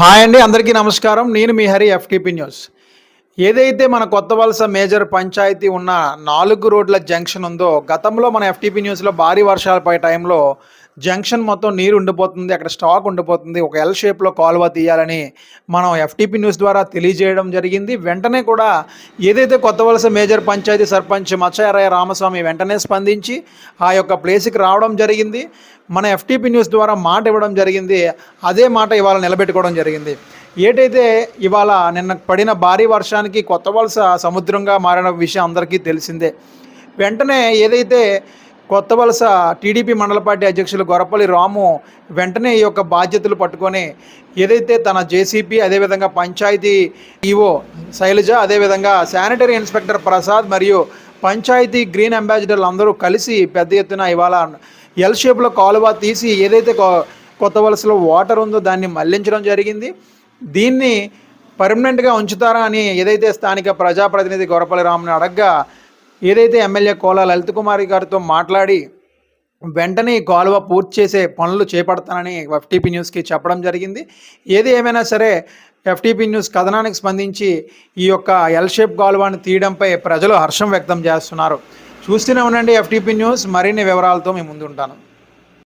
Hi అండి అందరికీ నమస్కారం. నేను మీ హరి ఎఫ్టీపీ న్యూస్. ఏదైతే మన కొత్త వలస మేజర్ పంచాయతీ ఉన్న నాలుగు రోడ్ల జంక్షన్ ఉందో గతంలో మన ఎఫ్టీపీ న్యూస్లో భారీ వర్షాలు పడే టైంలో జంక్షన్ మొత్తం నీరు ఉండిపోతుంది అక్కడ స్టాక్ ఉండిపోతుంది ఒక ఎల్ షేప్లో కాలువ తీయాలని మనం ఎఫ్టీపీ న్యూస్ ద్వారా తెలియజేయడం జరిగింది. వెంటనే కూడా ఏదైతే కొత్త వలస మేజర్ పంచాయతీ సర్పంచ్ మత్స్యారయ్య రామస్వామి వెంటనే స్పందించి ఆ యొక్క ప్లేస్కి రావడం జరిగింది. మన ఎఫ్టీపీ న్యూస్ ద్వారా మాట ఇవ్వడం జరిగింది. అదే మాట ఇవాళ నిలబెట్టుకోవడం జరిగింది. ఏటైతే ఇవాళ నిన్న పడిన భారీ వర్షానికి కొత్త వలస సముద్రంగా మారిన విషయం అందరికీ తెలిసిందే. వెంటనే ఏదైతే కొత్త వలస టీడీపీ మండల పార్టీ అధ్యక్షులు గొరపల్లి రాము వెంటనే ఈ యొక్క బాధ్యతలు పట్టుకొని ఏదైతే తన జేసీపీ అదేవిధంగా పంచాయతీ ఈఓ శైలజ అదేవిధంగా శానిటరీ ఇన్స్పెక్టర్ ప్రసాద్ మరియు పంచాయతీ గ్రీన్ అంబాసిడర్లు అందరూ కలిసి పెద్ద ఎత్తున ఇవాళ ఎల్ షేప్లో కాలువ తీసి ఏదైతే కొ- కొత్త వలసలో వాటర్ ఉందో దాన్ని మళ్ళించడం జరిగింది. దీన్ని పర్మనెంట్గా ఉంచుతారా అని ఏదైతే స్థానిక ప్రజాప్రతినిధి గొరపల్లి రాముని అడగ్గా ఏదైతే ఎమ్మెల్యే కోలా లలిత్ కుమారి గారితో మాట్లాడి వెంటనే ఈ కాలువ పూర్తి చేసే పనులు చేపడతానని ఎఫ్టీపీ న్యూస్కి చెప్పడం జరిగింది. ఏది ఏమైనా సరే ఎఫ్టీపీ న్యూస్ కథనానికి స్పందించి ఈ యొక్క ఎల్ షేప్ కాలువను తీయడంపై ప్రజలు హర్షం వ్యక్తం చేస్తున్నారు. చూస్తూనే ఉండండి ఎఫ్టీపీ న్యూస్. మరిన్ని వివరాలతో మేము ముందుంటాను.